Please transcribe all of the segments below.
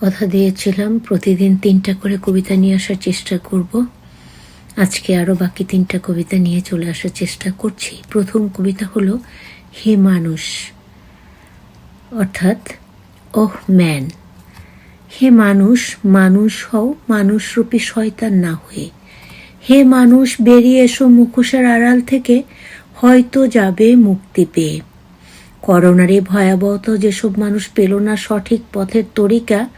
কথা দিয়েছিলাম, প্রতিদিন তিনটা করে কবিতা নিয়ে আসার চেষ্টা করব। আজকে আরও বাকি তিনটা কবিতা নিয়ে চলে আসার চেষ্টা করছি। প্রথম কবিতা হলো, হে মানুষ, অর্থাৎ, ওহ, ম্যান। হে মানুষ মানুষ হও মানুষরূপী শয়তান না হয়ে। হে মানুষ, বেরিয়ে এসো মুখোশের আড়াল থেকে, হয়তো যাবে মুক্তি পেয়ে। করোনার এই ভয়াবহতা যেসব মানুষ পেল না সঠিক পথের তরিকা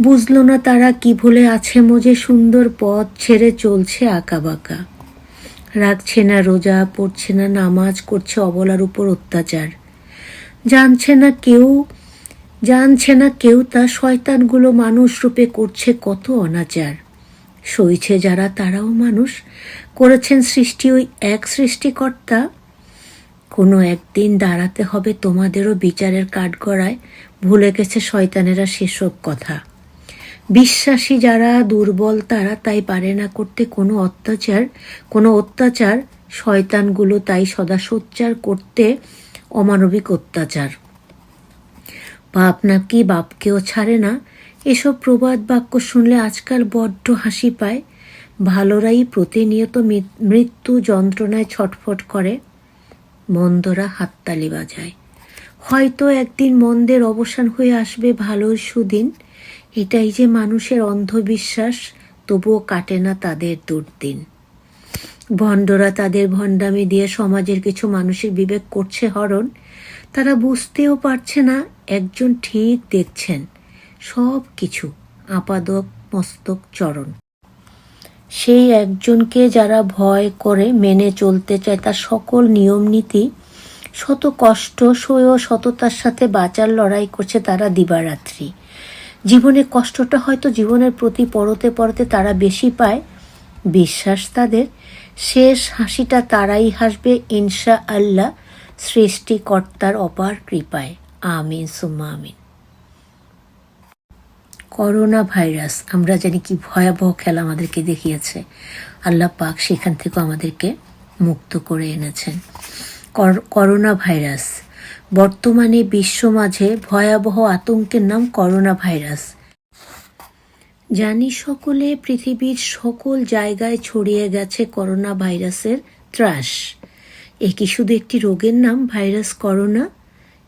বুঝলো না তারা কি ভুলে আছে মজে সুন্দর পথ ছেড়ে চলছে আঁকা বাঁকা। রাখছে না রোজা, পড়ছে না নামাজ, করছে অবলার উপর অত্যাচার। জানছে না কেউ, জানছে না কেউ তা শয়তানগুলো মানুষ রূপে করছে কত অনাচার। সইছে যারা তারাও মানুষ। করেছেন সৃষ্টি ওই এক সৃষ্টিকর্তা। কোনো একদিন দাঁড়াতে হবে তোমাদেরও বিচারের কাঠগড়ায়। ভুলে গেছে শয়তানেরা সেসব কথা। বিশ্বাসী যারা দুর্বল, তারা তাই পারে না করতে। কোনো অত্যাচার কোনো অত্যাচার শয়তানগুলো তাই সদা সোচ্চার করতে অমানবিক অত্যাচার। বাপ নাকি বাপকেও ছাড়ে না। এসব প্রবাদ বাক্য শুনলে আজকাল বড্ড হাসি পায়। ভালোরাই প্রতিনিয়ত মৃত্যু যন্ত্রণায় ছটফট করে। মন্দরা হাততালি বাজায়। হয়তো একদিন মন্দের অবসান হয়ে আসবে ভালোর সুদিন। এটাই যে মানুষের অন্ধবিশ্বাস, তবুও কাটে না তাদের দুর্দিন। ভণ্ডরা তাদের ভণ্ডামি দিয়ে সমাজের কিছু মানুষের বিবেক করছে হরণ। তারা বুঝতেও পারছে না, একজন ঠিক দেখছেন। সব কিছু আপাদক, মস্তক, চরণ। সেই একজনকে যারা ভয় করে মেনে চলতে চায়, তার সকল নিয়ম নীতি, শত কষ্ট, সয় সততার সাথে বাঁচার লড়াই করছে তারা দিবারাত্রি। জীবনের কষ্টটা হয়তো জীবনের প্রতি পরতে পরতে তারা বেশি পায়। বিশ্বাস তাদের। শেষ হাসিটা তারাই হাসবে ইনশা আল্লাহ সৃষ্টিকর্তার অপার কৃপায়। আমিন, সুম্মা আমিন। করোনা ভাইরাস আমরা জানি কি ভয়াবহ খেলা আমাদেরকে দেখিয়েছে। আল্লাহ পাক সেখান থেকেও আমাদেরকে মুক্ত করে এনেছেন। কর- করোনা ভাইরাস বর্তমানে বিশ্ব মাঝে ভয়াবহ আতঙ্কের নাম করোনা ভাইরাস জানি সকলে পৃথিবীর সকল জায়গায় ছড়িয়ে গেছে করোনা ভাইরাসের ত্রাস। এ কি শুধু একটি রোগের নাম, ভাইরাস করোনা?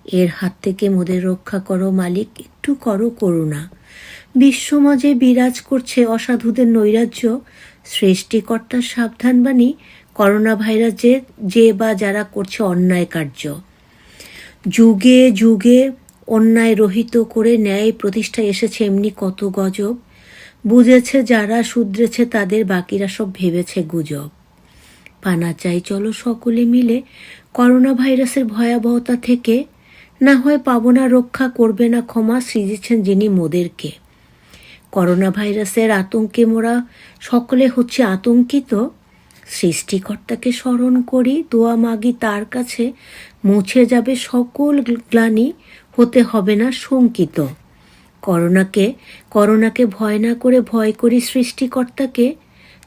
এর হাত থেকে মোদের রক্ষা করো মালিক, একটু করো করুণা। বিশ্বমাঝে বিরাজ করছে অসাধুদের নৈরাজ্য। সৃষ্টিকর্তার সাবধানবাণী করোনা ভাইরাস যে যে বা যারা করছে অন্যায় কার্য। যুগে যুগে অন্যায় রহিত করে ন্যায় প্রতিষ্ঠায় এসেছে এমনি কত গজব। বুঝেছে যারা, শুধরেছে তাদের, বাকিরা সব ভেবেছে গুজব। পানা চাই চলো সকলে মিলে করোনা ভাইরাসের ভয়াবহতা থেকে। না হয় পাবো না রক্ষা, করবে না ক্ষমা সৃজেছেন যিনি মোদেরকে। করোনা ভাইরাসের আতঙ্কে মোরা সকলে হচ্ছে আতঙ্কিত। সৃষ্টিকর্তাকে স্মরণ করি, দোয়া মাগি তার কাছে, মুছে যাবে সকল গ্লানি, হতে হবে না শঙ্কিত। করোনাকে করোনাকে ভয় না করে ভয় করি সৃষ্টিকর্তাকে,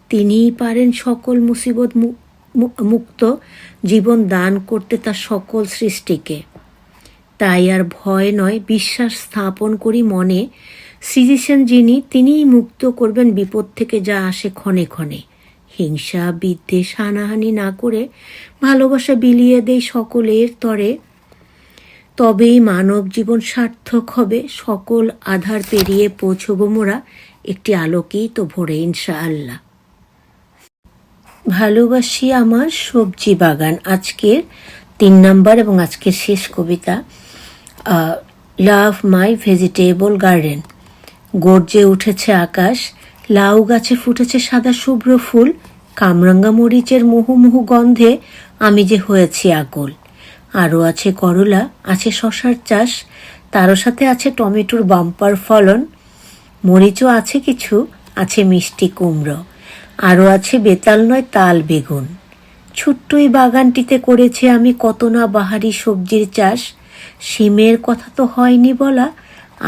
তিনিই পারেন সকল মুসিবত মুক্ত জীবন দান করতে তার সকল সৃষ্টিকে। তাই আর ভয় নয়, বিশ্বাস স্থাপন করি মনে, সৃজিছেন যিনি, তিনিই মুক্ত করবেন বিপদ থেকে যা আসে ক্ষণে ক্ষণে। হিংসা, বিদ্বেষ, হানাহানি না করে ভালোবাসা বিলিয়ে দেয় সকলের তরে। তবেই মানব জীবন সার্থক হবে। সকল আধার পেরিয়ে পৌঁছব মোরা। একটি আলোকেই তো ভরে ইনশা আল্লাহ ভালোবাসি আমার সবজি বাগান। আজকের তিন নম্বর এবং আজকের শেষ কবিতা লাভ মাই ভেজিটেবল গার্ডেন গর্জে উঠেছে আকাশ। লাউ গাছে ফুটেছে সাদা শুভ্র ফুল, কামরাঙ্গা মরিচের মুহুমুহু গন্ধে আমি যে হয়েছি আকুল আরও আছে করলা, আছে শশার চাষ, তারও সাথে আছে টমেটোর বাম্পার ফলন, মরিচও আছে কিছু, আছে মিষ্টি কুমড়ো, আরও আছে বেতাল নয় তাল বেগুন। ছোট্ট এই বাগানটিতে করেছে আমি কত না বাহারি সবজির চাষ, শিমের কথা তো হয়নি বলা,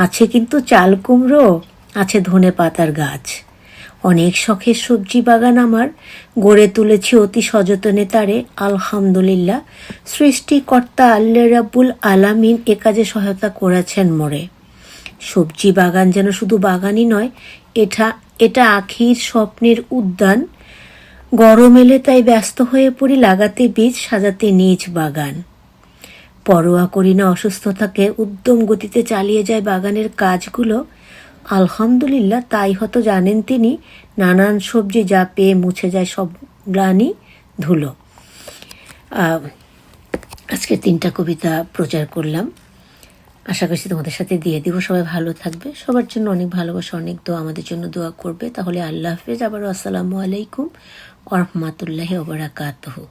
আছে কিন্তু চাল কুমড়ো, আছে ধনে পাতার গাছ। অনেক শখের সবজি বাগান আমার। গড়ে তুলেছি অতি সযতনে তারে। আলহামদুলিল্লাহ, সৃষ্টিকর্তা আল্লাহ রাব্বুল আলামিন এ কাজে সহায়তা করেছেন মোরে। সবজি বাগান যেন শুধু বাগানই নয়, এটা এটা আখির স্বপ্নের উদ্যান। গরম এলে তাই ব্যস্ত হয়ে পড়ি লাগাতে বীজ সাজাতে নিজ বাগান। পরোয়া করি না অসুস্থতাকে, উদ্যম গতিতে চালিয়ে যায় বাগানের কাজগুলো। আলহামদুলিল্লাহ, তাই হয়তো জানেন তিনি, নানান সবজি যা পেয়ে মুছে যায় সব গ্লানি ধুলো। আজকে তিনটা কবিতা প্রচার করলাম। আশা করছি তোমাদের সাথে দিয়ে দিব। সবাই ভালো থাকবে। সবার জন্য অনেক ভালোবাসা, অনেক দোয়া, আমাদের জন্য দোয়া করবে। তাহলে আল্লাহ হাফেজ। আবারও আসসালামু আলাইকুম ওরহমাতুল্লাহি ওবরাকাতহু